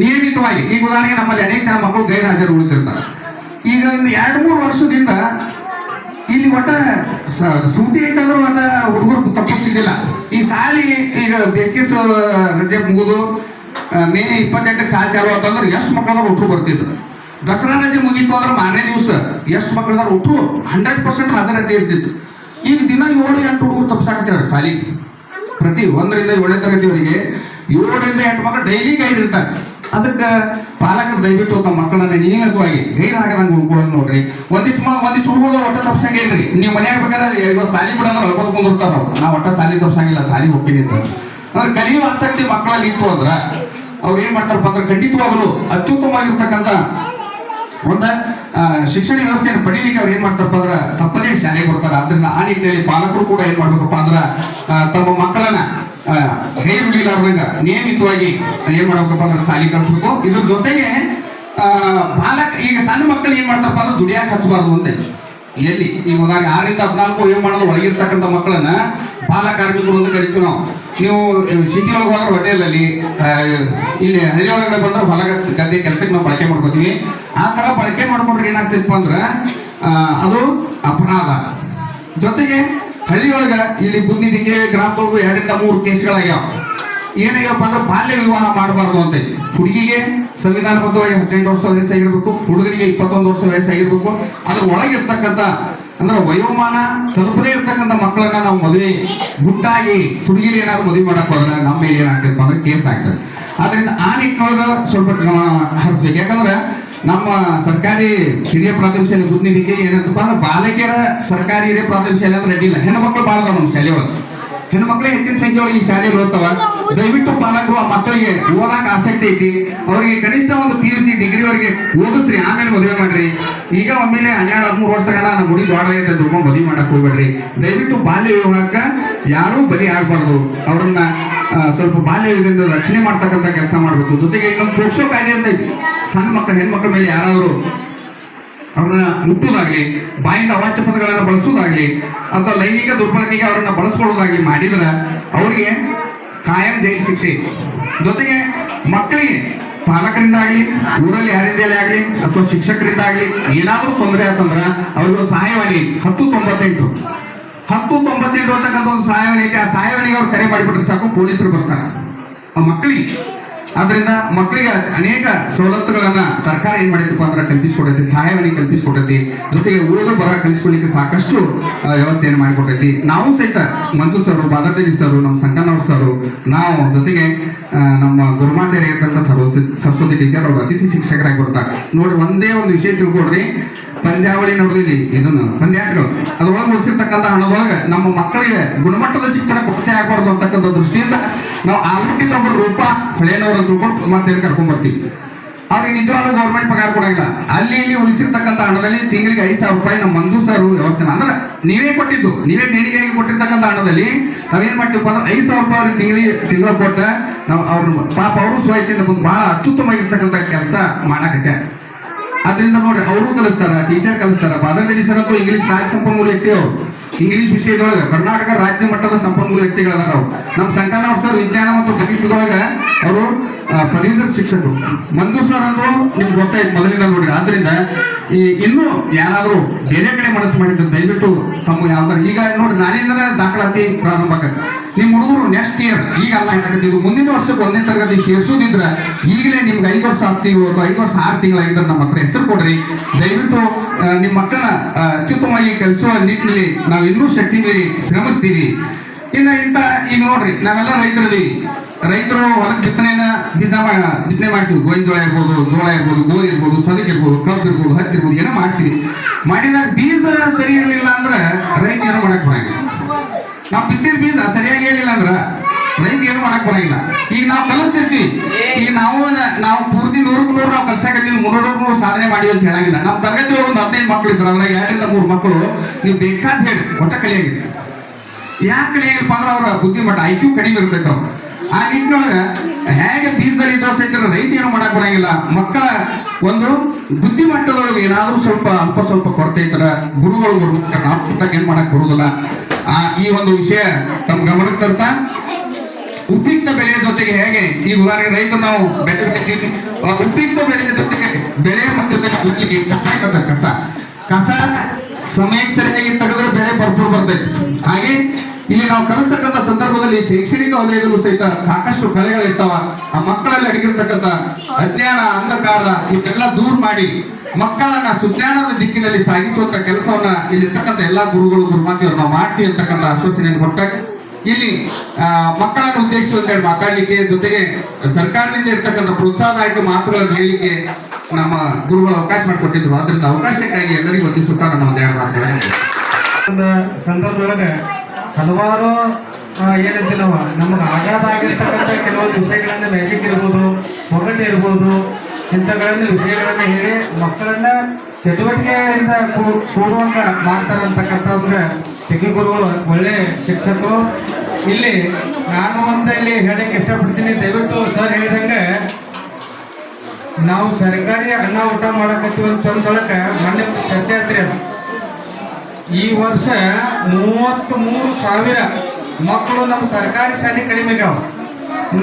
ನಿಯಮಿತವಾಗಿ ಈಗ ಉದಾಹರಣೆಗೆ ನಮ್ಮಲ್ಲಿ ಅನೇಕ ಜನ ಮಕ್ಕಳು ಗೈರ್ಹಾಜರು ಉಳಿತಿರ್ತಾರೆ ಈಗ ಒಂದು ಎರಡು ಮೂರು ವರ್ಷದಿಂದ ಇಲ್ಲಿ ಒಟ್ಟ ಸೂಟಿ ಐತಂದ್ರೆ ಒಟ್ಟ ಹುಡುಗರು ತಪ್ಪಿಸ್ತಿದ್ದಿಲ್ಲ. ಈ ಸಾಲಿ ಈಗ ಬೇಸಿಗೆ ರಜೆ ಮುಗಿದು ಮೇ ಇಪ್ಪತ್ತೆಂಟಕ್ಕೆ ಸಾಲ ಚಾಲು ಆತಂದ್ರೆ ಎಷ್ಟು ಮಕ್ಕಳು ಹುಟ್ಟರು ಬರ್ತಿದ್ರು. ದಸರಾ ರಜೆ ಮುಗೀತು ಅಂದ್ರೆ ಮಾರನೇ ದಿವಸ ಎಷ್ಟು ಮಕ್ಕಳು ಹುಟ್ಟರು ಹಂಡ್ರೆಡ್ ಪರ್ಸೆಂಟ್ ಹಾಜರಾತಿ ಇರ್ತಿತ್ತು. ಈಗ ದಿನ ಏಳು ಎಂಟು ಹುಡುಗರು ತಪ್ಪಿಸಾಕತ್ತೇವ್ರಿ ಸಾಲಿಗೆ. ಪ್ರತಿ ಒಂದರಿಂದ ಏಳನೇ ತರಗತಿವರೆಗೆ ಏಳರಿಂದ ಎಂಟು ಮಕ್ಕಳು ಡೈಲಿ ಗೈಡ್ ಇರ್ತಾರೆ. ಅದಕ್ಕೆ ಪಾಲಕರು ದಯವಿಟ್ಟು ತಮ್ಮ ಮಕ್ಕಳನ್ನ ನಿಯಮಿತವಾಗಿ ಗೈರಾಗದಂಗೆ ಉಳ್ಕೊಳ್ಳೋದು ನೋಡ್ರಿ. ಒಂದಿಷ್ಟು ಒಂದಿಷ್ಟು ಹುಡುಗರು ಒಟ್ಟ ತಪ್ಸಂಗೇನ್ರಿ ನೀವು ಮನ್ಯಾಗ ಬೇಕಾದ್ರೆ ಇವಾಗ ಸಾಲಿ ಬಿಡಂದ್ರೆ ಅಳ್ಬೋದು ಕುಂದಿರ್ತಾರ ಅವ್ರು. ನಾವು ಒಟ್ಟ ಸಾಲಿ ತಪ್ಸಂಗಿಲ್ಲ ಸಾಲಿ ಹೋಗ್ತೀನಿ ಅಂತ. ಅಂದ್ರೆ ಕಲಿಯುವ ಆಸಕ್ತಿ ಮಕ್ಕಳಲ್ಲಿ ಇತ್ತು ಅಂದ್ರೆ ಅವ್ರು ಏನ್ ಮಾಡ್ತಾರಪ್ಪ ಅಂದ್ರೆ ಖಂಡಿತವಾಗಲು ಅತ್ಯುತ್ತಮವಾಗಿರ್ತಕ್ಕಂಥ ಒಂದ ಶಿಕ್ಷಣ ವ್ಯವಸ್ಥೆಯನ್ನು ಪಡೀಲಿಕ್ಕೆ ಅವ್ರು ಏನ್ ಮಾಡ್ತಾರಪ್ಪ ಅಂದ್ರೆ ತಪ್ಪದೇ ಶಾಲೆಗೆ ಬರ್ತಾರೆ. ಅದರಿಂದ ಆ ನಿಟ್ಟಿನಲ್ಲಿ ಪಾಲಕರು ಕೂಡ ಏನ್ ಮಾಡ್ಬೇಕಪ್ಪ ಅಂದ್ರೆ ತಮ್ಮ ಮಕ್ಕಳನ್ನ ಗೈರುಳಿಲಾರ್ದಂಗ ನಿಯಮಿತವಾಗಿ ಏನ್ ಮಾಡ್ಬೇಕಪ್ಪ ಅಂದ್ರೆ ಸಾಲಿ ಕಲಿಸ್ಬೇಕು ಇದ್ರ ಜೊತೆಗೆ ಆ, ಬಾಲಕ ಈಗ ಸಣ್ಣ ಮಕ್ಕಳು ಏನ್ ಮಾಡ್ತಾರಪ್ಪ ಅಂದ್ರೆ ದುಡಿಯಾಕ ಹಚ್ಚಬಾರ್ದು ಅಂತ ಎಲ್ಲಿ? ಈಗ ಉದಾಹರಣೆ ಆರಿಂದ ಹದಿನಾಲ್ಕು ಏನ್ ಮಾಡೋದು ಒಳಗಿರ್ತಕ್ಕಂಥ ಮಕ್ಕಳನ್ನ ಬಾಲ ಕಾರ್ಮಿಕರು ಅಂತ ಕರಿತೀವಿ ನಾವು. ನೀವು ಸಿಟಿ ಒಳಗೆ ಹೋದ್ರೆ ಹೋಟೆಲಲ್ಲಿ ಇಲ್ಲಿ ಹಳ್ಳಿ ಒಳಗಡೆ ಬಂದ್ರೆ ಹೊಲ ಗದ್ದೆ- ಕೆಲಸಕ್ಕೆ ನಾವು ಬಳಕೆ ಮಾಡ್ಕೋತೀವಿ. ಆ ಥರ ಬಳಕೆ ಮಾಡ್ಕೊಂಡ್ರೆ ಏನಾಗ್ತಿತ್ತು ಅಂದ್ರೆ ಅದು ಅಪರಾಧ. ಜೊತೆಗೆ ಹಳ್ಳಿಯೊಳಗ ಇಲ್ಲಿ ಬುದ್ಧಿನಿಗೆ ಗ್ರಾಮದೊಳಗು ಎರಡರಿಂದ ಮೂರು ಕೇಸ್ಗಳಾಗ್ಯಾವ. ಏನಾಗ್ಯಪ್ಪ ಅಂದ್ರೆ ಬಾಲ್ಯ ವಿವಾಹ ಮಾಡಬಾರ್ದು ಅಂತ ಹುಡುಗಿಗೆ ಸಂವಿಧಾನಬದ್ಧವಾಗಿ ಹದಿನೆಂಟು ವರ್ಷ ವಯಸ್ಸಾಗಿರ್ಬೇಕು ಹುಡುಗರಿಗೆ ಇಪ್ಪತ್ತೊಂದು ವರ್ಷ ವಯಸ್ಸಾಗಿರ್ಬೇಕು ಅದ್ರ ಒಳಗಿರ್ತಕ್ಕಂಥ ಅಂದ್ರೆ ವಯೋಮಾನ ತಲುಪದೇ ಇರ್ತಕ್ಕಂಥ ಮಕ್ಕಳನ್ನ ನಾವು ಮದುವೆ ಗುಟ್ಟಾಗಿ ಹುಡುಗಿಲಿ ಏನಾದ್ರು ಮದುವೆ ಮಾಡಕ್ ಹೋದ್ರೆ ನಮ್ಮ ಮೇಲೆ ಏನಾಗ್ತೈತೆ ಅಂದ್ರೆ ಕೇಸ್ ಆಗ್ತದೆ. ಆದ್ರಿಂದ ಆ ನಿಟ್ಟಿನೊಳಗ ಸ್ವಲ್ಪ ಹರಿಸ್ಬೇಕು. ಯಾಕಂದ್ರೆ ನಮ್ಮ ಸರ್ಕಾರಿ ಹಿರಿಯ ಪ್ರಾಥಮಿಕ ಶಾಲೆ ಬುದ್ಧಿನಿಗೆ ಏನಂತಪ್ಪ ಅಂದ್ರೆ ಬಾಲಕಿಯರ ಸರ್ಕಾರಿ ಹಿರಿಯ ಪ್ರಾಥಮಿಕ ಶಾಲೆ ಅಂದ್ರೆ ಅಡ್ಡಿಲ್ಲ ಹೆಣ್ಣು ಮಕ್ಕಳು ಅದಾವ ನಮ್ಮ ಶಾಲೆ ಹೆಣ್ಣು ಮಕ್ಕಳೇ ಹೆಚ್ಚಿನ ಸಂಖ್ಯೆ ಒಳಗೆ ಈ ಶಾಲೆಗೆ ಓದ್ತಾವ ದಯವಿಟ್ಟು ಪಾಲಕರು, ಆ ಮಕ್ಕಳಿಗೆ ಓದಕ್ಕೆ ಆಸಕ್ತಿ ಐತಿ. ಅವರಿಗೆ ಕನಿಷ್ಠ ಒಂದು ಪಿ ಯು ಸಿ ಡಿಗ್ರಿವರೆಗೆ ಓದಿಸ್ರಿ, ಆಮೇಲೆ ಮದುವೆ ಮಾಡ್ರಿ. ಈಗ ಒಮ್ಮೆಲೆ ಹನ್ನೆರಡು, ಹದಿಮೂರು ವರ್ಷಗಳ ನಮ್ಮ ಮುಡಿ ದೊಡ್ಡ ಐತೆ ತಿಳ್ಕೊಂಡು ಮದುವೆ ಮಾಡಕ್ ಹೋಗ್ಬೇಡ್ರಿ. ದಯವಿಟ್ಟು ಬಾಲ್ಯ ವಿವಾಹಕ್ಕ ಯಾರೂ ಬಲಿ ಆಗ್ಬಾರ್ದು. ಅವ್ರನ್ನ ಸ್ವಲ್ಪ ಬಾಲ್ಯ ಇದರಿಂದ ರಕ್ಷಣೆ ಮಾಡ್ತಕ್ಕಂಥ ಕೆಲಸ ಮಾಡಬೇಕು. ಜೊತೆಗೆ ಇನ್ನೊಂದು ಪೋಕ್ಷೋ ಕಾಯ್ದೆ ಅಂತ ಐತಿ. ಸಣ್ಣ ಮಕ್ಕಳು ಹೆಣ್ಮಕ್ಳ ಮೇಲೆ ಯಾರಾದರೂ ಅವ್ರನ್ನ ಮುಟ್ಟುದಾಗ್ಲಿ, ಬಾಯಿಂದ ಅವಾಚ್ಯ ಪದಗಳನ್ನ ಬಳಸೋದಾಗ್ಲಿ, ಅಥವಾ ಲೈಂಗಿಕ ದುರ್ಬಳಕೆಗೆ ಅವ್ರನ್ನ ಬಳಸ್ಕೊಳ್ಳೋದಾಗ್ಲಿ ಮಾಡಿದ್ರೆ, ಅವ್ರಿಗೆ ಕಾಯಂ ಜೈಲು ಶಿಕ್ಷೆ. ಜೊತೆಗೆ ಮಕ್ಕಳಿಗೆ ಪಾಲಕರಿಂದ ಆಗಲಿ ಊರಲ್ಲಿ ಯಾರಿಂದಲೇ ಆಗಲಿ, ಅಥವಾ ಶಿಕ್ಷಕರಿಂದ ಆಗಲಿ ಏನಾದರೂ ತೊಂದರೆ ಆತಂದ್ರ ಅವ್ರಿಗೆ ಒಂದು ಸಹಾಯವಾಣಿ ಹತ್ತು ತೊಂಬತ್ತೆಂಟು. ಹತ್ತು ತೊಂಬತ್ತೆಂಟು ಅಂತಕ್ಕಂಥ ಒಂದು ಸಹಾಯವಾಣಿ ಐತೆ ಆ ಸಹಾಯವಾಣಿಗೆ ಅವ್ರು ಕರೆ ಮಾಡಿಬಿಟ್ರೆ ಸಾಕು, ಪೊಲೀಸರು ಬರ್ತಾರೆ. ಆ ಮಕ್ಕಳಿಗೆ ಆದ್ರಿಂದ ಮಕ್ಕಳಿಗೆ ಅನೇಕ ಸವಲತ್ತುಗಳನ್ನ ಸರ್ಕಾರ ಏನ್ ಮಾಡಿದಪ್ಪ ಅಂದ್ರೆ ಕಲ್ಪಿಸಿಕೊಟ್ಟೈತಿ ಸಹಾಯವನ್ನು ಕಲ್ಪಿಸಿಕೊಟ್ಟೈತಿ ಜೊತೆಗೆ ಓದು ಬರ ಕಲಿಸ್ಕೊಳ್ಳಿಕ್ಕೆ ಸಾಕಷ್ಟು ವ್ಯವಸ್ಥೆಯನ್ನು ಮಾಡಿಕೊಟ್ಟೈತಿ ನಾವು ಸಹಿತ ಮಂಜು ಸರ್, ಬಾದರ್ದೇವಿ ಸರ್, ನಮ್ಮ ಸಂಕನವ್ರ ಸರ್, ನಾವು ಜೊತೆಗೆ ನಮ್ಮ ಗುರುಮಾತೆಯರೇ ಇರ್ತಂತ ಸರಸ್ವತಿ ಸರಸ್ವತಿ ಟೀಚರ್ ಅವರು ಅತಿಥಿ ಶಿಕ್ಷಕರಾಗಿ ಬರ್ತಾರೆ. ನೋಡಿ, ಒಂದೇ ಒಂದು ವಿಷಯ ತಿಳ್ಕೊಡ್ರಿ ಪಂದ್ಯಾವಳಿ ನೋಡಿದ್ವಿ ಇದನ್ನ ಪಂದ್ಯಾಟಗಳು ಅದ್ರೊಳಗೆ ಉಳಿಸಿರ್ತಕ್ಕಂಥ ಹಣದೊಳಗೆ ನಮ್ಮ ಮಕ್ಕಳಿಗೆ ಗುಣಮಟ್ಟದ ಶಿಕ್ಷಣ ಕೊರತೆ ಆಗಬಾರ್ದು ಅಂತಕ್ಕಂಥ ದೃಷ್ಟಿಯಿಂದ ನಾವು ಆರೋಗ್ಯ ಒಬ್ಬರು ರೂಪ ಹೊಳೆಯನವರು ಅಂತ ತಿಳ್ಕೊಂಡು ಮತ್ತೆ ಕರ್ಕೊಂಡ್ ಬರ್ತೀವಿ. ಅವ್ರಿಗೆ ನಿಜವಾಗ್ಲೂ ಗೌರ್ಮೆಂಟ್ ಪಗಾರ ಕೊಡಂಗಿಲ್ಲ. ಅಲ್ಲಿ ಇಲ್ಲಿ ಉಳಿಸಿರ್ತಕ್ಕಂಥ ಹಣದಲ್ಲಿ ತಿಂಗಳಿಗೆ ಐದು ಸಾವಿರ ರೂಪಾಯಿ ನಮ್ಮ ಮಂಜು ಸರ್ ವ್ಯವಸ್ಥೆ ಅಂದ್ರೆ ನೀವೇ ಕೊಟ್ಟಿದ್ದು, ನೀವೇ ದೇಣಿಗೆಯಾಗಿ ಕೊಟ್ಟಿರ್ತಕ್ಕಂಥ ಹಣದಲ್ಲಿ ನಾವೇನ್ ಮಾಡ್ತೀವಪ್ಪ ಅಂದ್ರೆ ಐದು ಸಾವಿರ ರೂಪಾಯಿ ಅವ್ರಿಗೆ ತಿಂಗಳಿಗೆ ತಿಂಗಳ ಕೊಟ್ಟ ನಾವು ಅವ್ರ ಪಾಪ ಅವರು ಸ್ವಚ್ಛದಿಂದ ಬಂದು ಬಹಳ ಅತ್ಯುತ್ತಮವಾಗಿರ್ತಕ್ಕಂಥ ಕೆಲಸ ಮಾಡಾಕತ್ತೆ ಅದರಿಂದ ನೋಡ್ರಿ, ಅವರು ಕಲಿಸ್ತಾರ ಟೀಚರ್ ಕಲಿಸ್ತಾರ. ಬಾದರ್ದೇವಿ ಸರ್ ಅಂತೂ ಇಂಗ್ಲಿಷ್ ರಾಜ್ಯ ಸಂಪನ್ಮೂಲ ವ್ಯಕ್ತಿ ಅವರು ಇಂಗ್ಲಿಷ್ ವಿಷಯದೊಳಗೆ, ಕರ್ನಾಟಕ ರಾಜ್ಯ ಮಟ್ಟದ ಸಂಪನ್ಮೂಲ ವ್ಯಕ್ತಿಗಳದಾರ ನಾವು ನಮ್ಮ ಸಂಕನ ಸರ್ ವಿಜ್ಞಾನ ಮತ್ತು ಗಣಿತದೊಳಗೆ ಅವರು ಪದವೀಧರ ಶಿಕ್ಷಕರು. ಮಂಜು ಸರ್ ಅಂತೂ ನಿಮ್ಗೆ ಗೊತ್ತಾಯ್ತು ಮೊದಲಿಂದ ನೋಡ್ರಿ. ಆದ್ರಿಂದ ಈ ಇನ್ನೂ ಯಾರಾದ್ರೂ ಬೇರೆ ಕಡೆ ಮನಸ್ಸು ಮಾಡಿದ್ರೆ, ದಯವಿಟ್ಟು ತಮ್ಮ ಯಾವ್ದಾರ ಈಗ ನೋಡಿ ನಾನೇನ ದಾಖಲಾತಿ ಪ್ರಾರಂಭ ಆಗತ್ತೆ ನಿಮ್ಮ ಹುಡುಗರು ನೆಕ್ಸ್ಟ್ ಇಯರ್ ಈಗ ಅಲ್ಲ ಹೇಳಕತ್ತಿದ್ದು ಮುಂದಿನ ವರ್ಷಕ್ಕೆ ಒಂದನೇ ತರಗತಿ ಸೇರಿಸೋದಿದ್ರ, ಈಗಲೇ ನಿಮ್ಗೆ ಐದು ವರ್ಷ ತಿಂಗಳು ಅಥವಾ ಐದು ವರ್ಷ ಆರು ತಿಂಗಳಾಗಿದ್ರೆ ನಮ್ಮ ಹತ್ರ ಹೆಸರು ಕೊಡ್ರಿ. ದಯವಿಟ್ಟು ನಿಮ್ಮ ಮಕ್ಕಳನ್ನ ಅತ್ಯುತ್ತಮವಾಗಿ ಕಲಿಸುವ ನಿಟ್ಟಿನಲ್ಲಿ ನಾವು ಶಕ್ತಿ ಮೀರಿ ಶ್ರಮಿಸ್ತೀವಿ. ಇನ್ನು ಇಂಥ, ಈಗ ನೋಡ್ರಿ, ನಾವೆಲ್ಲ ರೈತರದಿ ರೈತರು ಹೊಲಕ್ಕೆ ಬಿತ್ತನೆಯನ್ನ ಬೀಜ ಬಿತ್ತನೆ ಮಾಡ್ತೀವಿ. ಗೋವಿನ ಜೋಳ ಇರ್ಬೋದು ಜೋಳ ಇರ್ಬೋದು, ಗೋಧಿ ಇರ್ಬೋದು ಸದಕ್ ಇರ್ಬೋದು, ಕಬ್ಬು ಇರ್ಬೋದು, ಹತ್ತಿ ಇರ್ಬೋದು, ಏನೋ ಮಾಡ್ತೀವಿ. ಮಾಡಿದಾಗ ಬೀಜ ಸರಿ ಇರಲಿಲ್ಲ ಅಂದ್ರೆ ರೈತ ಏನು ಮಾಡಕ್ ಬರಂಗಿಲ್ಲ. ನಾವು ಬಿತ್ತಿದ ಬೀಜ ಸರಿಯಾಗಿ ಹೇಳಿಲ್ಲ ಅಂದ್ರ ರೈತ ಏನು ಮಾಡಕ್ ಬರಂಗಿಲ್ಲ. ಈಗ ನಾವು ಕಲಿಸ್ತಿರ್ತೀವಿ. ಈಗ ನಾವು ನಾವು ಪೂರ್ತಿ ನೂರಕ್ಕೆ ನೂರು ನಾವು ಕಲ್ಸಕತ್ತೀವಿ ಮುನ್ನೂರ ನೂರು ಸಾಧನೆ ಮಾಡಿ ಅಂತ ಹೇಳಂಗಿಲ್ಲ. ನಮ್ಮ ತರಗತಿ ಒಂದು ಹದಿನೈದು ಮಕ್ಕಳು ಇದ್ರು, ಅದ್ರಾಗ ಎರಡರಿಂದ ಮೂರು ಮಕ್ಕಳು ನೀವು ಬೇಕಾದ್ ಹೇಳಿ ಒಟ್ಟ ಕಲಿಯಾಗಿಲ್ಲ. ಯಾಕೆ ಕಲಿಯಾಗಿಲ್ಲಪ್ಪ ಅಂದ್ರೆ ಅವ್ರ ಬುದ್ಧಿಮಟ್ಟ, ಐ ಕ್ಯೂ ಕಡಿಮೆ ಇರ್ತೈತೆ ಅವ್ರು. ಆ ನಿಟ್ಟಿನೊಳಗ ಹೇಗೆ ಬೀಜದಲ್ಲಿ ದೋಷ ಇದ್ರೆ ರೈತ ಏನು ಮಾಡಕ್ ಬರಂಗಿಲ್ಲ. ಮಕ್ಕಳ ಒಂದು ಬುದ್ಧಿಮಟ್ಟದೊಳಗೆ ಏನಾದ್ರೂ ಸ್ವಲ್ಪ ಅಲ್ಪ ಸ್ವಲ್ಪ ಕೊರತೆ ಇದ್ರೆ ಗುರುಗಳು ಕರ್ನಾಟಕ ಏನ್ ಮಾಡಕ್ ಬರುದಿಲ್ಲ. ಆ, ಈ ಒಂದು ವಿಷಯ ತಮ್ಮ ಗಮನಕ್ಕೆ ತರ್ತಾ, ಉಪಯುಕ್ತ ಬೆಳೆಯ ಜೊತೆಗೆ ಹೇಗೆ, ಈ ಉದಾಹರಣೆ ರೈತರು ನಾವು ಬೆಳೆ ಬೆಳಿತೀವಿ ಉಪಯುಕ್ತ ಬೆಳೆಯ ಜೊತೆಗೆ ಬೆಳೆ ಮತ್ತು ಕಸ ಇರ್ತದೆ, ಕಸ. ಕಸ ಸಮಯಕ್ಕೆ ಸರಿಯಾಗಿ ತೆಗೆದ್ರೆ ಬೆಳೆ ಭರ್ಪೂರ್ ಬರ್ತೈತಿ. ಹಾಗೆ ಇಲ್ಲಿ ನಾವು ಕಲಿಸ್ತಕ್ಕಂಥ ಸಂದರ್ಭದಲ್ಲಿ ಶೈಕ್ಷಣಿಕ ವಲಯದಲ್ಲೂ ಸಹಿತ ಸಾಕಷ್ಟು ಕಲೆಗಳಿರ್ತಾವ ಆ ಮಕ್ಕಳಲ್ಲಿ ಅಡಗಿರ್ತಕ್ಕಂಥ ಅಜ್ಞಾನ, ಅಂಧಕಾರ, ಇದೆಲ್ಲ ದೂರ ಮಾಡಿ ಮಕ್ಕಳನ್ನ ಸುಜ್ಞಾನದ ದಿಕ್ಕಿನಲ್ಲಿ ಸಾಗಿಸುವಂತ ಕೆಲಸವನ್ನ ಇಲ್ಲಿರ್ತಕ್ಕಂಥ ಎಲ್ಲಾ ಗುರುಗಳು, ಗುರುಮಾತಿಯವರು ನಾವು ಮಾಡ್ತೀವಿ ಅಂತಕ್ಕಂಥ ಆಶ್ವಾಸನೆಯನ್ನು ಕೊಟ್ಟಾಗ ಇಲ್ಲಿ ಮಕ್ಕಳನ್ನು ಉದ್ದೇಶಿಸಿ ಹೇಳಿ ಮಾತಾಡ್ಲಿಕ್ಕೆ, ಜೊತೆಗೆ ಸರ್ಕಾರದಿಂದ ಇರ್ತಕ್ಕಂಥ ಪ್ರೋತ್ಸಾಹದಾಯಕ ಮಾತುಗಳನ್ನು ಹೇಳಲಿಕ್ಕೆ ನಮ್ಮ ಗುರುಗಳು ಅವಕಾಶ ಮಾಡಿಕೊಟ್ಟಿದ್ರು. ಅದರಿಂದ ಅವಕಾಶಕ್ಕಾಗಿ ಎಲ್ಲರಿಗೂ ವಂದಿಸುತ್ತಾ ನನ್ನ ಒಂದೆರಡು ಮಾತುಗಳನ್ನು ಒಂದು ಸಂದರ್ಭದೊಳಗೆ ಹಲವಾರು ಏನಂತೀವಿ ನಾವು, ನಮಗೆ ಆಘಾತ ಆಗಿರ್ತಕ್ಕಂಥ ಕೆಲವೊಂದು ವಿಷಯಗಳನ್ನ ಮ್ಯಾಜಿಕ್ ಇರ್ಬೋದು ಒಗಟು ಇರ್ಬೋದು, ಇಂಥಗಳನ್ನ ವಿಷಯಗಳನ್ನ ಹೇಳಿ ಮಕ್ಕಳನ್ನ ಚಟುವಟಿಕೆಯಿಂದ ಕೂಡುವಂತ ಮಾಡ್ತಾರೆ ಅಂತಕ್ಕಂಥದ್ರೆ ತೆಗಿ ಗುರುಗಳು, ಒಳ್ಳೆ ಶಿಕ್ಷಕರು. ಇಲ್ಲಿ ನಾನು ಅಂತ ಇಲ್ಲಿ ಹೇಳಕ್ಕೆ ಇಷ್ಟಪಡ್ತೀನಿ, ದಯವಿಟ್ಟು ಸರ್ ಹೇಳಿದಂಗೆ ನಾವು ಸರ್ಕಾರಿ ಅನ್ನ ಊಟ ಮಾಡಕತ್ತೀವಿ ಅಂತಂದೊಳಗೆ ಮೊನ್ನೆ ಚರ್ಚೆ ಆತ್ರಿ ಅದು. ಈ ವರ್ಷ ಮೂವತ್ತ್ ಮೂರು ಸಾವಿರ ಮಕ್ಕಳು ನಮ್ಮ ಸರ್ಕಾರಿ ಶಾಲೆ ಕಡಿಮೆ ಆಗ್ಯಾವ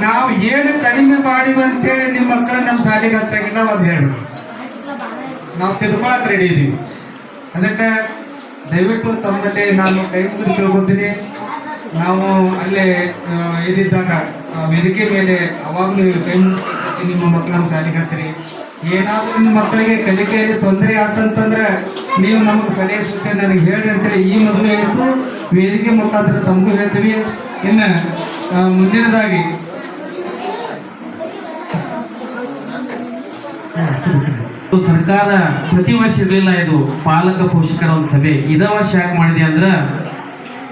ನಾವು ಏನು ಕಡಿಮೆ ಮಾಡಿವಿ ಅಂತೇಳಿ ನಿಮ್ಮ ಮಕ್ಕಳ ನಮ್ಮ ಶಾಲೆಗೆ ಹಚ್ಚಾಗಿಲ್ಲ ಒಂದು ಹೇಳಿ ನಾವು ತಿಳ್ಕೊಳಕ್ ರೆಡಿ ಇದೀವಿ. ಅದಕ್ಕೆ ದಯವಿಟ್ಟು ತಮ್ಮಲ್ಲಿ ನಾನು ಕೈ ಮುಗಿದು ನಾವು ಅಲ್ಲೇ ಇದ್ದಾಗ ವೇದಿಕೆ ಮೇಲೆ ಅವಾಗಲೂ ಕೈ ನಿಮ್ಮ ಮಕ್ಕಳು ಶಾಲೆಗೆ ಹಚ್ಚಿರಿ ಏನಾದರೂ ನಿಮ್ಮ ಮಕ್ಕಳಿಗೆ ಕಲಿಕೆಯಲ್ಲಿ ತೊಂದರೆ ಆತಂತಂದ್ರೆ ನೀವು ನಮಗೆ ಸಲಹೆ ಸೂಚನೆ ನನಗೆ ಹೇಳಿ ಅಂತೇಳಿ ಈ ಮೊದಲು ಹೇಳ್ತು. ವೇದಿಕೆ ಮುಖಾಂತರ ತಮಗೂ ಹೇಳ್ತೀವಿ. ಇನ್ನು ಮುಂದಿನದಾಗಿ. ಸರ್ಕಾರ ಪ್ರತಿ ವರ್ಷ ಇರಲಿಲ್ಲ, ಇದು ಪಾಲಕ ಪೋಷಕರ ಒಂದು ಸಭೆ. ಇದ ವರ್ಷ ಯಾಕೆ ಮಾಡಿದೆ ಅಂದ್ರ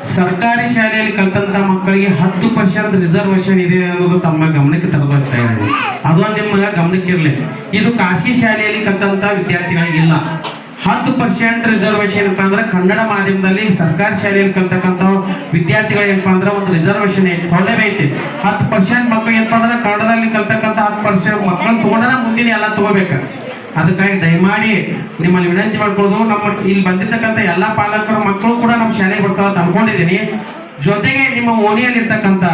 ಸರ್ಕಾರಿ ಶಾಲೆಯಲ್ಲಿ ಕಲ್ತಂತ ಮಕ್ಕಳಿಗೆ ಹತ್ತು ಪರ್ಸೆಂಟ್ ರಿಸರ್ವೇಶನ್ ಇದೆ ಅನ್ನೋದು ತಮ್ಮ ಗಮನಕ್ಕೆ ತಲುಪಿಸ್ತಾ ಇದ್ದಾರೆ ಅದೊಂದು ನಿಮ್ಮ ಗಮನಕ್ಕೆ ಇರಲಿ ಇದು ಖಾಸಗಿ ಶಾಲೆಯಲ್ಲಿ ಕಲ್ತಂತ ವಿದ್ಯಾರ್ಥಿಗಳಿಗಿಲ್ಲ. ಹತ್ತು ಪರ್ಸೆಂಟ್ ರಿಸರ್ವೇಶನ್ ಏನಪ್ಪ ಅಂದ್ರೆ ಕನ್ನಡ ಮಾಧ್ಯಮದಲ್ಲಿ ಸರ್ಕಾರಿ ಶಾಲೆಯಲ್ಲಿ ಕಲ್ತಕ್ಕಂಥ ವಿದ್ಯಾರ್ಥಿಗಳು ಏನಪ್ಪಾ ಅಂದ್ರೆ ಒಂದು ರಿಸರ್ವೇಶನ್ ಸೌಲಭ್ಯ ಐತಿ. ಹತ್ತು ಪರ್ಸೆಂಟ್ ಮಕ್ಕಳು ಏನಪ್ಪಾ ಅಂದ್ರೆ ಕನ್ನಡದಲ್ಲಿ ಕಲ್ತಕ್ಕಂಥ ಹತ್ತು ಪರ್ಸೆಂಟ್ ಮಕ್ಕಳನ್ನ ತಗೊಂಡ್ರೆ ಮುಂದಿನ ಎಲ್ಲ ತಗೋಬೇಕು. ಅದಕ್ಕಾಗಿ ದಯಮಾಡಿ ನಿಮ್ಮಲ್ಲಿ ವಿನಂತಿ ಮಾಡ್ಕೊಳ್ಳೋದು, ನಮ್ಮ ಇಲ್ಲಿ ಬಂದಿರ್ತಕ್ಕಂಥ ಎಲ್ಲಾ ಪಾಲಕರ, ಮಕ್ಕಳು ಕೂಡ ನಮ್ಮ ಶಾಲೆಗೆ ಬರ್ತಾವ ಅಂತ ಅನ್ಕೊಂಡಿದ್ದೀನಿ. ಜೊತೆಗೆ ನಿಮ್ಮ ಓಣಿಯಲ್ಲಿರ್ತಕ್ಕಂಥ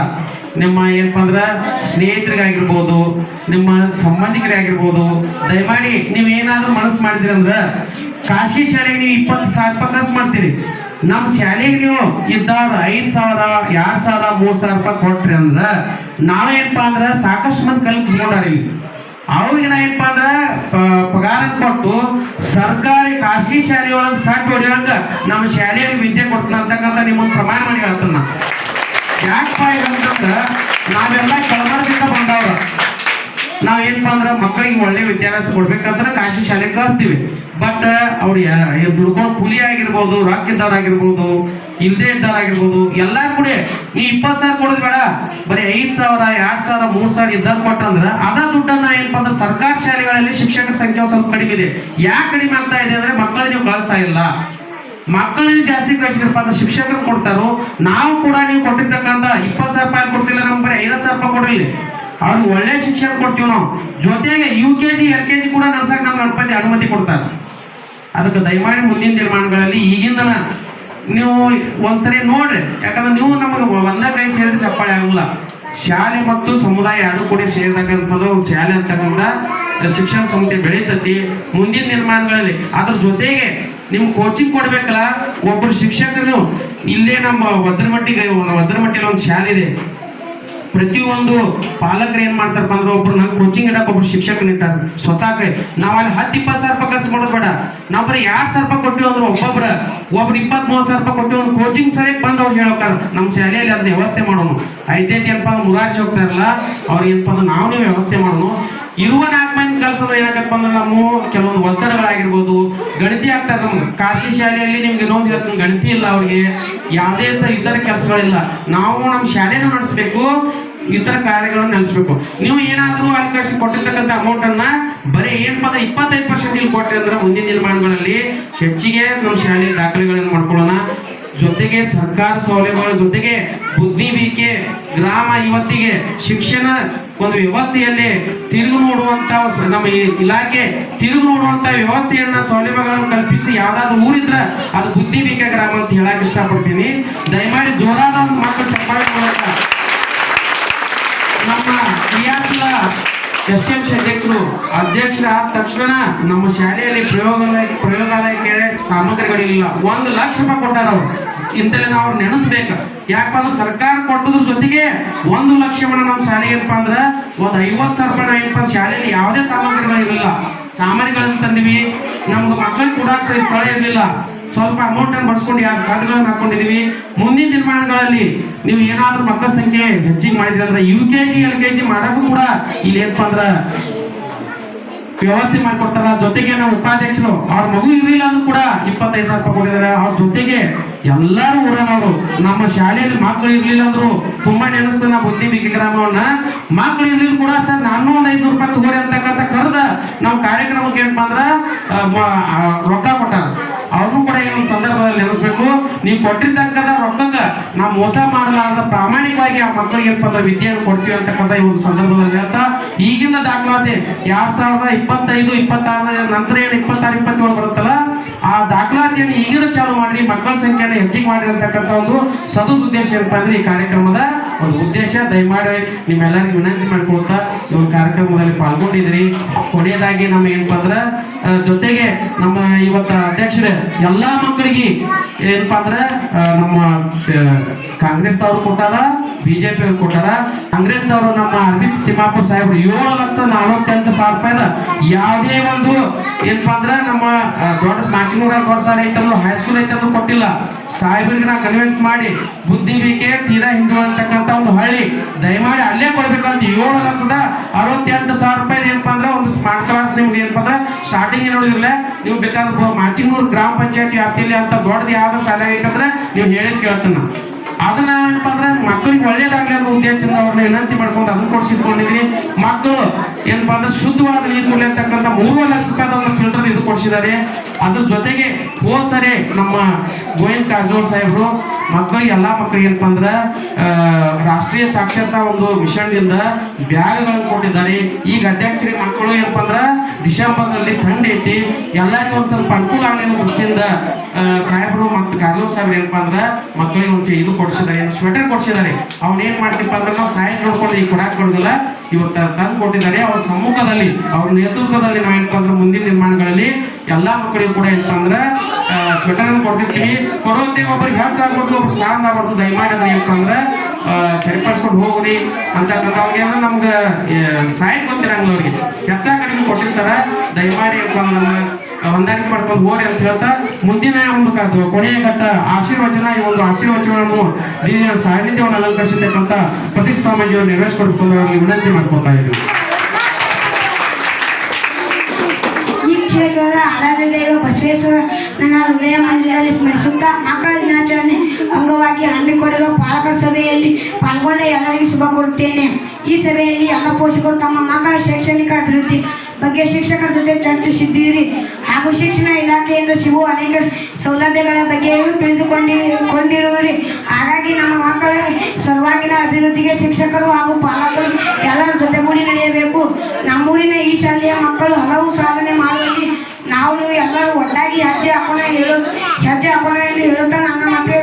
ನಿಮ್ಮ ಏನಪ್ಪ ಅಂದ್ರೆ ಸ್ನೇಹಿತರಿಗಾಗಿರ್ಬೋದು, ನಿಮ್ಮ ಸಂಬಂಧಿಕರಾಗಿರ್ಬೋದು ದಯಮಾಡಿ ನೀವು ಏನಾದರೂ ಮನಸ್ಸು ಮಾಡಿದ್ರಿ ಅಂದ್ರೆ ಖಾಸಗಿ ಶಾಲೆಗೆ ನೀವು ಇಪ್ಪತ್ತು ಸಾವಿರ ರೂಪಾಯಿ ಖರ್ಚು ಮಾಡ್ತೀರಿ. ನಮ್ಮ ಶಾಲೆಗೆ ನೀವು ಇದ್ದಾರ ಐದು ಸಾವಿರ, ಎರಡು ಸಾವಿರ, ಮೂರು ಸಾವಿರ ರೂಪಾಯಿ ಕೊಟ್ರಿ ಅಂದ್ರ ನಾವೇನಪ್ಪ ಅಂದ್ರೆ ಸಾಕಷ್ಟು ಮಂದಿ ಕಲ್ತ್ಕೊಂಡಾರ ಇಲ್ಲಿ ಅವ್ರಿಗೆ ಏನಪ್ಪ ಅಂದ್ರೆ ಪಗಾರ ಕೊಟ್ಟು ಸರ್ಕಾರಿ ಖಾಸಗಿ ಶಾಲೆಯೊಳಗೆ ಸಟ್ ಹೊಡಿಯೋಂಗ ನಮ್ಮ ಶಾಲೆಯಲ್ಲಿ ವಿದ್ಯೆ ಕೊಡ್ತಾನ ಅಂತಕ್ಕಂಥ ನಿಮ್ಮೊಂದು ಪ್ರಮಾಣ ಮಾಡಿ ಹೇಳ್ತಾನ. ಯಾಕಪ್ಪ ಇದಂತಂದ್ರ ನಾವೆಲ್ಲ ಕಳಮರದಿಂದ ಬಂದವ್ರ ನಾವ್ ಅಂದ್ರೆ ಮಕ್ಕಳಿಗೆ ಒಳ್ಳೆ ವಿದ್ಯಾಭ್ಯಾಸ ಕೊಡ್ಬೇಕಂದ್ರೆ ಖಾಸಗಿ ಶಾಲೆಗೆ ಕಳಿಸ್ತೀವಿ. ಬಟ್ ಅವ್ರು ದುಡ್ಕೊಂಡು ಕೂಲಿ ಆಗಿರ್ಬೋದು ರೊಕ್ಕ ಇದ್ದವ್ರಾಗಿರ್ಬೋದು ಇಲ್ದೇ ಇದ್ದವ್ರಾಗಿರ್ಬೋದು ಎಲ್ಲಾರು ಕೂಡ ನೀ ಇಪ್ಪತ್ತು ಸಾವಿರ ಕೊಡೋದು ಬೇಡ, ಬರೀ ಐದು ಸಾವಿರ, ಎರಡು ಸಾವಿರ, ಮೂರು ಸಾವಿರ ಇದ್ದಾಗ ಕೊಟ್ಟಂದ್ರೆ ಅದ ದುಡ್ಡನ್ನ ಏನಪ್ಪ ಅಂದ್ರೆ ಸರ್ಕಾರಿ ಶಾಲೆಗಳಲ್ಲಿ ಶಿಕ್ಷಕರ ಸಂಖ್ಯೆ ಸ್ವಲ್ಪ ಕಡಿಮೆ ಇದೆ. ಯಾಕೆ ಕಡಿಮೆ ಆಗ್ತಾ ಇದೆ ಅಂದ್ರೆ ಮಕ್ಕಳನ್ನ ನೀವು ಕಳಿಸ್ತಾ ಇಲ್ಲ. ಮಕ್ಕಳನ್ನ ಜಾಸ್ತಿ ಕಳಿಸಿದ್ರಪ್ಪ ಅಂದ್ರೆ ಶಿಕ್ಷಕರು ಕೊಡ್ತಾರೋ, ನಾವು ಕೂಡ ನೀವು ಕೊಟ್ಟಿರ್ತಕ್ಕಂಥ ಇಪ್ಪತ್ತು ಸಾವಿರ ರೂಪಾಯಿ ಕೊಡ್ತಿಲ್ಲ ನಮ್ಗೆ, ಬರೀ ಐವತ್ತು ಸಾವಿರ ರೂಪಾಯಿ ಕೊಡ್ರಿ ಅವ್ರಿಗೆ ಒಳ್ಳೆ ಶಿಕ್ಷಣ ಕೊಡ್ತೀವಿ ನಾವು. ಜೊತೆಗೆ U K G L K G ಕೂಡ ನಡ್ಸಕ್ಕೆ ನಮ್ಗೆ ಗಣಪತಿ ಅನುಮತಿ ಕೊಡ್ತಾರೆ. ಅದಕ್ಕೆ ದಯಮಾಡಿ ಮುಂದಿನ ನಿರ್ಮಾಣಗಳಲ್ಲಿ ಈಗಿಂದ ನೀವು ಒಂದ್ಸರಿ ನೋಡ್ರಿ. ಯಾಕಂದ್ರೆ ನೀವು ನಮಗೆ ಒಂದೇ ಕೈ ಸೇರಿದ್ರೆ ಚಪ್ಪಾಳೆ ಆಗಲ್ಲ. ಶಾಲೆ ಮತ್ತು ಸಮುದಾಯ ಎರಡು ಕೂಡ ಸೇರಿದಂಥದ್ದು ಒಂದು ಶಾಲೆ ಅಂತಕ್ಕಂಥ ಶಿಕ್ಷಣ ಸಂಸ್ಥೆ ಬೆಳೀತತಿ. ಮುಂದಿನ ನಿರ್ಮಾಣಗಳಲ್ಲಿ ಅದ್ರ ಜೊತೆಗೆ ನಿಮ್ಗೆ ಕೋಚಿಂಗ್ ಕೊಡ್ಬೇಕಲ್ಲ. ಒಬ್ಬರು ಶಿಕ್ಷಕರು ಇಲ್ಲೇ ನಮ್ಮ ವಜ್ರಮಟ್ಟಿಗೆ, ವಜ್ರಮಟ್ಟಿಲಿ ಒಂದು ಶಾಲೆ ಇದೆ. ಪ್ರತಿಯೊಂದು ಪಾಲಕರು ಏನ್ ಮಾಡ್ತಾರಪ್ಪ ಅಂದ್ರೆ ಒಬ್ರು ಕೋಚಿಂಗ್ ಇಡಕ್ಕೆ ಒಬ್ರು ಶಿಕ್ಷಕನ ಇಟ್ಟಾರ. ಸ್ವತಃ ನಾವು ಅಲ್ಲಿ ಹತ್ತು ಇಪ್ಪತ್ತು ಸಾವಿರ ರೂಪಾಯಿ ಖರ್ಚು ಮಾಡೋದು ಬೇಡ. ನಾವ್ ಎರಡ್ ಸಾವಿರ ರೂಪಾಯಿ ಕೊಟ್ಟಿವಿ ಅಂದ್ರೆ ಒಬ್ಬೊಬ್ರ, ಒಬ್ರು ಇಪ್ಪತ್ತ್ ಸಾವಿರ ರೂಪಾಯಿ ಕೊಟ್ಟಿವಿ ಅಂದ್ರೆ ಕೋಚಿಂಗ್ ಸರಿಯಾಗಿ ಬಂದು ಅವ್ರು ಹೇಳ್ತಾರ ನಮ್ಮ ಶಾಲೆಯಲ್ಲಿ ಅದನ್ನ ವ್ಯವಸ್ಥೆ ಮಾಡೋಣ ಐದೈದು ಏನಪ್ಪ ಅಂದ್ರೆ ಮುರಾರ್ಜಿ ಹೋಗ್ತಾರಲ್ಲ ಅವ್ರಿಗೆ ಏನಪ್ಪ ಅಂದ್ರೆ ನಾವು ನೀವು ವ್ಯವಸ್ಥೆ ಮಾಡೋಣ ಇರುವ ನಾಲ್ಕು ಮಂದಿ ಕಲ್ಸೋದು ಏನಾಗತ್ತಪ್ಪ ಅಂದ್ರೆ ನಾವು ಕೆಲವೊಂದು ಒತ್ತಡಗಳಾಗಿರ್ಬೋದು, ಗಣತಿ ಆಗ್ತಾರೆ ನಮ್ಗೆ. ಖಾಸಗಿ ಶಾಲೆಯಲ್ಲಿ ನಿಮ್ಗೆ ಇನ್ನೊಂದು ಇವತ್ತು ಗಣತಿ ಇಲ್ಲ ಅವ್ರಿಗೆ. ಯಾವುದೇ ಇತರ ಕೆಲಸಗಳಿಲ್ಲ. ನಾವು ನಮ್ಮ ಶಾಲೆನೂ ನಡೆಸಬೇಕು ಇತರ ಕಾರ್ಯಗಳನ್ನು ನಡೆಸಬೇಕು ನೀವು ಏನಾದರೂ ಅಲ್ಲಿ ಕಳಿಸಿ ಕೊಟ್ಟಿರ್ತಕ್ಕಂಥ ಅಮೌಂಟ್ ಅನ್ನ ಬರೀ ಏನಪ್ಪ ಪದ ಇಪ್ಪತ್ತೈದು ಪರ್ಸೆಂಟ್ ಇಲ್ಲಿ ಕೊಟ್ಟೆ ಅಂದ್ರೆ ಮುಂದಿನ ನಿರ್ಮಾಣಗಳಲ್ಲಿ ಹೆಚ್ಚಿಗೆ ನಮ್ಮ ಶಾಲೆ ದಾಖಲೆಗಳನ್ನು ಮಾಡ್ಕೊಳ್ಳೋಣ. ಜೊತೆಗೆ ಸರ್ಕಾರ ಸೌಲಭ್ಯಗಳ ಜೊತೆಗೆ ಬುದ್ಧಿಬೀಕೆ, ಗ್ರಾಮ ಇವತ್ತಿಗೆ ಶಿಕ್ಷಣ ಒಂದು ವ್ಯವಸ್ಥೆಯಲ್ಲಿ ತಿರುಗು ನೋಡುವಂತ ನಮ್ಮ ಇಲಾಖೆ ತಿರುಗು ನೋಡುವಂತ ವ್ಯವಸ್ಥೆಯನ್ನ, ಸೌಲಭ್ಯಗಳನ್ನು ಕಲ್ಪಿಸಿ ಯಾವ್ದಾದ್ರು ಊರಿದ್ರ ಅದು ಬುದ್ಧಿಬೀಕೆ ಗ್ರಾಮ ಅಂತ ಹೇಳಕ್ ಇಷ್ಟಪಡ್ತೀನಿ. ದಯಮಾಡಿ ಜೋರಾದ ಒಂದು ಮಕ್ಕಳು ಚಪ್ಪಾಳೆ ಕ್ರಿಯಾಶೀಲ ಎಸ್ ಟಿ ಎಂ ಸಿ ಅಧ್ಯಕ್ಷರು ಅಧ್ಯಕ್ಷರ ಆದ ತಕ್ಷಣ ನಮ್ಮ ಶಾಲೆಯಲ್ಲಿ ಪ್ರಯೋಗಾಲಯ ಪ್ರಯೋಗಾಲಯಕ್ಕೆ ಸಾಮಗ್ರಿಗಳಿಲ್ಲ. ಒಂದು ಲಕ್ಷ ರೂಪಾಯಿ ಕೊಟ್ಟಾರ ಅವ್ರು. ಇಂತಲ್ಲಿ ನಾವು ನೆನೆಸ್ಬೇಕು. ಯಾಕಪ್ಪ ಅಂದ್ರೆ ಸರ್ಕಾರ ಕೊಟ್ಟದ್ರ ಜೊತೆಗೆ ಒಂದು ಲಕ್ಷವನ್ನ ನಮ್ಮ ಶಾಲೆಗೆ ಏನಪ್ಪ ಅಂದ್ರೆ ಒಂದು ಐವತ್ತು ಸಾವಿರ ರೂಪಾಯಿ ಏನಪ್ಪ ಶಾಲೆಯಲ್ಲಿ ಯಾವುದೇ ಸಾಮಗ್ರಿಗಳು ಇರಲಿಲ್ಲ ಸಾಮಗ್ರಿಗಳನ್ನು ತಂದಿವಿ. ನಮ್ಗೆ ಮಕ್ಕಳಿಗೆ ಕೂಡ ಸ್ಥಳ ಇರಲಿಲ್ಲ. ಸ್ವಲ್ಪ ಅಮೌಂಟ್ ಅನ್ನು ಬರ್ಸ್ಕೊಂಡು ಯಾರು ಸಾವಿರಗಳನ್ನು ಹಾಕೊಂಡಿದೀವಿ ಮುಂದಿನ ನಿರ್ಮಾಣಗಳಲ್ಲಿ ನೀವು ಏನಾದ್ರೂ ಮಕ್ಕಳ ಸಂಖ್ಯೆ ಹೆಚ್ಚಿಗೆ ಮಾಡಿದ್ರಿ ಅಂದ್ರೆ U K G L K G ಮಾಡಕ್ಕೂ ಕೂಡ ಇಲ್ಲಿ ಏನಪ್ಪ ಅಂದ್ರ ವ್ಯವಸ್ಥೆ ಮಾಡ್ಕೊಡ್ತಾರ. ಜೊತೆಗೆ ನಮ್ಮ ಉಪಾಧ್ಯಕ್ಷರು, ಅವ್ರ ಮಗು ಇರ್ಲಿಲ್ಲ ಅಂದ್ರೂ ಕೂಡ ಇಪ್ಪತ್ತೈದು ಸಾವಿರ ರೂಪಾಯಿ ಕೊಟ್ಟಿದ್ದಾರೆ. ಅವ್ರ ಜೊತೆಗೆ ಎಲ್ಲರೂ ಊರನವರು, ನಮ್ಮ ಶಾಲೆಯಲ್ಲಿ ಮಕ್ಕಳು ಇರ್ಲಿಲ್ಲ ಅಂದ್ರು ತುಂಬಾ ನೆನೆಸ್ತಾನ, ಬುದ್ಧಿ ವಿಗ್ರಾಮವನ್ನ ಮಕ್ಕಳು ಇರ್ಲಿಲ್ಲ ಕೂಡ ಸರ್, ನಾನು ಒಂದ್ ಐದ್ನೂರು ರೂಪಾಯಿ ತಗೋರಿ ಅಂತಕ್ಕಂಥ ಕರೆದ ನಮ್ಮ ಕಾರ್ಯಕ್ರಮಕ್ಕೆ ಏನಪ್ಪ ಅಂದ್ರ ರೊಕ್ಕ ಕೊಟ್ಟಾರ. ಅವ್ರನ್ನೂ ಕೂಡ ಈ ಒಂದು ಸಂದರ್ಭದಲ್ಲಿ ನೆನೆಸ್ಬೇಕು. ನೀವು ಕೊಟ್ಟಿರ್ತಕ್ಕಂಥ ರೊಕ್ಕಕ್ಕೆ ನಾವು ಮೋಸ ಮಾಡಲಾರ್ದ ಪ್ರಾಮಾಣಿಕವಾಗಿ ಆ ಮಕ್ಕಳಿಗೆ ಏನಪ್ಪ ವಿದ್ಯೆಯನ್ನು ಕೊಡ್ತೀವಿ ಅಂತಕ್ಕಂಥ ಈ ಒಂದು ಸಂದರ್ಭದಲ್ಲಿ ಹೇಳ್ತಾ, ಈಗಿನ ದಾಖಲಾತಿ ಎರಡ್ ಸಾವಿರದ ಇಪ್ಪತ್ತೈದು ಇಪ್ಪತ್ತಾರ ನಂತರ ಏನು ಇಪ್ಪತ್ತಾರು, ಇಪ್ಪತ್ತೇಳು ಬರುತ್ತಲ್ಲ, ಆ ದಾಖಲಾತಿಯನ್ನು ಈಗಿನ ಚಾಲು ಮಾಡಿ ಮಕ್ಕಳ ಸಂಖ್ಯೆಯನ್ನು ಹೆಚ್ಚಿಗೆ ಮಾಡಿ ಅಂತಕ್ಕಂಥ ಒಂದು ಸದುದ್ದೇಶ ಏನಪ್ಪಾ ಅಂದ್ರೆ ಈ ಕಾರ್ಯಕ್ರಮದ ಒಂದು ಉದ್ದೇಶ, ದಯಮಾಡಿ ನಿಮ್ಮೆಲ್ಲರಿಗೂ ವಿನಂತಿ ಮಾಡ್ಕೊಳ್ತಾ ಈ ಒಂದು ಕಾರ್ಯಕ್ರಮದಲ್ಲಿ ಪಾಲ್ಗೊಂಡಿದ್ರಿ ಕೊನೆಯದಾಗಿ ನಮ್ಮ ಏನಪ್ಪ ಅಂದ್ರೆ ಜೊತೆಗೆ ನಮ್ಮ ಇವತ್ತ ಅಧ್ಯಕ್ಷರೇ ಎಲ್ಲಾ ಮಕ್ಕಳಿಗೆ ಏನಪ್ಪಾ ಅಂದ್ರೆ ಕಾಂಗ್ರೆಸ್ ನಮ್ಮ ಕಾಂಗ್ರೆಸ್ದವ್ರು ಕೊಟ್ಟಾರ, ಬಿಜೆಪಿ ಅವ್ರು ಕೊಟ್ಟಾರ. ಕಾಂಗ್ರೆಸ್ದವರು ನಮ್ಮ ಅರವಿಂದ್ ತಿಮ್ಮಾಪುರ ಸಾಹೇಬ್ರು ಏಳು ಲಕ್ಷದ ನಲವತ್ತೆಂಟು ಸಾವಿರ ರೂಪಾಯಿದ ಯಾವುದೇ ಒಂದು ಏನಪ್ಪಾ ಅಂದ್ರೆ, ನಮ್ಮ ದೊಡ್ಡ ಮಾಚಿನೂರ ದೊಡ್ಡ ಸಾಲ ಐತಂದ್ರು ಹೈಸ್ಕೂಲ್ ಐತಂದ್ರು ಕೊಟ್ಟಿಲ್ಲ. ಸಾಹೇಬ್ರಿಗೆ ನಾ ಕನ್ವಿನ್ಸ್ ಮಾಡಿ, ಬುದ್ಧಿ ಬೇಕೆ ತೀರಾ ಹಿಂದೂ ಅಂತಕ್ಕಂಥ ಒಂದು ಹಳ್ಳಿ ದಯಮಾಡಿ ಅಲ್ಲೇ ಕೊಡ್ಬೇಕಂತ ಏಳು ಲಕ್ಷದ ಅರವತ್ತೆಂಟು ಸಾವಿರ ರೂಪಾಯಿ ಏನಪ್ಪಾ ಅಂದ್ರೆ ಒಂದು ಸ್ಮಾರ್ಟ್ ಕ್ಲಾಸ್ ನಿಮ್ಗೆ ಏನಪ್ಪ ಅಂದ್ರೆ ಸ್ಟಾರ್ಟಿಂಗ್ ನೋಡಿದ್ರಲ್ಲ ನೀವು ಬೇಕಾದ್ರೆ ಮಾಚಿಂಗೂರು ಗ್ರಾಮ ಪಂಚಾಯತಿ ವ್ಯಾಪ್ತಿಯಲ್ಲಿ ಅಂತ ದೊಡ್ಡದು ಯಾವ್ದು ಶಾಲೆ ಐತಂದ್ರೆ ನೀವು ಹೇಳಿದ್ ಕೇಳ್ತೀನಿ. ಅದನ್ನ ಏನಪ್ಪಾ ಅಂದ್ರೆ ಮಕ್ಕಳಿಗೆ ಒಳ್ಳೇದಾಗ್ಲಿ ಅನ್ನೋ ಉದ್ದೇಶದಿಂದ ಅವ್ರನ್ನ ವಿನಂತಿ ಮಾಡ್ಕೊಂಡು ಅದನ್ನ ಕೊಡ್ಸಿದ್ಕೊಂಡಿದ್ವಿ ಮಕ್ಕಳು ಏನಪ್ಪಾ ಅಂದ್ರೆ ಶುದ್ಧವಾದ ನೀರು ಕುಡಿಯತಕ್ಕಂಥ ಮೂರುವರೆ ಲಕ್ಷ ರೂಪಾಯಿ ಒಂದು ಫಿಲ್ಟರ್ ಇದು ಕೊಡಿಸಿದ್ದಾರೆ. ಅದ್ರ ಜೊತೆಗೆ ಹೋದ್ ಸರಿ ನಮ್ಮ ಗೋವಿಂದ ಕಾರಜೋಳ ಸಾಹೇಬರು, ಮಕ್ಕಳಿಗೆ ಎಲ್ಲಾ ಮಕ್ಕಳಿಗೆ ಏನಪ್ಪಾ ಅಂದ್ರೆ ರಾಷ್ಟ್ರೀಯ ಸಾಕ್ಷರತಾ ಒಂದು ಮಿಷನ್ದಿಂದ ಬ್ಯಾಗ್ಗಳನ್ನು ಕೊಟ್ಟಿದ್ದಾರೆ. ಈಗ ಅಧ್ಯಕ್ಷರಿಗೆ ಮಕ್ಕಳು ಏನಪ್ಪಾ ಅಂದ್ರೆ, ಡಿಸೆಂಬರ್ನಲ್ಲಿ ಥಂಡಿ ಐತಿ. ಎಲ್ಲರಿಗೂ ಒಂದ್ ಸ್ವಲ್ಪ ಅನುಕೂಲ ಆಗಲಿ ದೃಷ್ಟಿಯಿಂದ ಸಾಹೇಬರು ಮತ್ತು ಕಾರ್ಲೋ ಸಾಹೇಬ್ರು ಏನಪ್ಪ ಅಂದ್ರೆ ಮಕ್ಕಳಿಗೆ ಒಂದು ಇದು ಕೊಡಿಸಿದ್ದಾರೆ ಸ್ವೆಟರ್ ಕೊಡಿಸಿದ್ದಾರೆ. ಅವ್ನು ಏನು ಮಾಡ್ತೀಪ್ಪ ಅಂದ್ರೆ ನಾವು ಸಾಯಸ್ ನೋಡ್ಕೊಂಡು ಈ ಕೊಡಾಕ್ ಕೊಡೋದಿಲ್ಲ ಇವತ್ತು ತಂದು ಕೊಟ್ಟಿದ್ದಾರೆ. ಅವ್ರ ಸಮ್ಮುಖದಲ್ಲಿ, ಅವ್ರ ನೇತೃತ್ವದಲ್ಲಿ ನಾವು ಅಂದ್ರೆ ಮುಂದಿನ ನಿರ್ಮಾಣಗಳಲ್ಲಿ ಎಲ್ಲಾ ಮಕ್ಕಳಿಗೂ ಕೂಡ ಏನಪ್ಪಾ ಅಂದ್ರೆ ಸ್ವೆಟರ್ ಕೊಡ್ತಿರ್ತೀವಿ. ಕೊಡುವಂತೆ ಒಬ್ರಿಗೆ ಹೆಚ್ಚು ಆಗ್ಬಾರ್ದು, ಒಬ್ರು ಸಾಂಗ್ ಆಗ್ಬಾರ್ದು ದಯಮಾಡಿ ಅದನ್ನ ಏನಪ್ಪಾ ಅಂದ್ರೆ ಸರಿಪಡಿಸ್ಕೊಂಡು ಹೋಗ್ರಿ ಅಂತಕ್ಕಂಥ ಅವ್ರಿಗೆ ಅಂದ್ರೆ ನಮ್ಗೆ ಸಾಯಸ್ ಗೊತ್ತಿರಂಗಿಲ್ಲ ಅವ್ರಿಗೆ. ಹೆಚ್ಚಾಗಿ ಕಡಿಮೆ ಕೊಟ್ಟಿರ್ತಾರ. ದಯಮಾಡಿ ಏನಪ್ಪ ಅಂದ್ರೆ ಹೊಂದಾಣಿಕೆ ಮಾಡ್ಕೊಂಡು ಹೋರಿ ಅಂತ ಹೇಳ್ತಾ ಮುಂದಿನ ಒಂದು ಕರೆದು ಕೊನೆಯ ಘಟ್ಟ ಆಶೀರ್ವಚನ, ಈ ಒಂದು ಆಶೀರ್ವಚನವನ್ನು ದೇವಿಯ ಸಾನ್ನಿಧ್ಯವನ್ನು ಅಲಂಕರಿಸಿರ್ತಕ್ಕಂಥ ಸತೀಶ್ ಸ್ವಾಮೀಜಿಯವರು ನೆರವೇರಿಸಿಕೊಡ್ಬೇಕು ವಿನಂತಿ ಮಾಡ್ಕೊತಾ ಇದ್ದೀವಿ ಈ ಕ್ಷೇತ್ರದ ಆರಾಧ್ಯ ದೈವ ಬಸವೇಶ್ವರ ನನ್ನ ಹೃದಯ ಮಂದಿರದಲ್ಲಿ ಸ್ಮರಿಸುತ್ತಾ ಮಕ್ಕಳ ದಿನಾಚರಣೆ ಅಂಗವಾಗಿ ಹಮ್ಮಿಕೊಂಡಿರುವ ಪಾಲಕರ ಸಭೆಯಲ್ಲಿ ಪಾಲ್ಗೊಂಡ ಎಲ್ಲರಿಗೂ ಶುಭ ಕೊಡುತ್ತೇನೆ ಈ ಸಭೆಯಲ್ಲಿ ಎಲ್ಲ ಪೋಷಕರು ತಮ್ಮ ಮಕ್ಕಳ ಶೈಕ್ಷಣಿಕ ಅಭಿವೃದ್ಧಿ ಬಗ್ಗೆ ಶಿಕ್ಷಕರ ಜೊತೆ ಚರ್ಚಿಸಿದ್ದೀರಿ. ಹಾಗೂ ಶಿಕ್ಷಣ ಇಲಾಖೆಯಿಂದ ಸಿಗುವ ಅನೇಕ ಸೌಲಭ್ಯಗಳ ಬಗ್ಗೆಯೂ ತಿಳಿದುಕೊಂಡಿ ಕೊಂಡಿರುವಿರಿ. ಹಾಗಾಗಿ ನಮ್ಮ ಮಕ್ಕಳ ಸಲುವಾಗಿನ ಅಭಿವೃದ್ಧಿಗೆ ಶಿಕ್ಷಕರು ಹಾಗೂ ಪಾಲಕರು ಎಲ್ಲರ ಜೊತೆಗೂಡಿ ನಡೆಯಬೇಕು. ನಮ್ಮೂರಿನ ಈ ಶಾಲೆಯ ಮಕ್ಕಳು ಹಲವು ಸಾಧನೆ ಮಾಡುವಲ್ಲಿ ನಾವು ಎಲ್ಲರೂ ಒಟ್ಟಾಗಿ ಹೆಜ್ಜೆ ಹಾಕೋಣ ಹೇಳು, ಹೆಜ್ಜೆ ಹಾಕೋಣ ಎಂದು ಹೇಳುತ್ತಾ ನನ್ನ ಮಾತಿಗೆ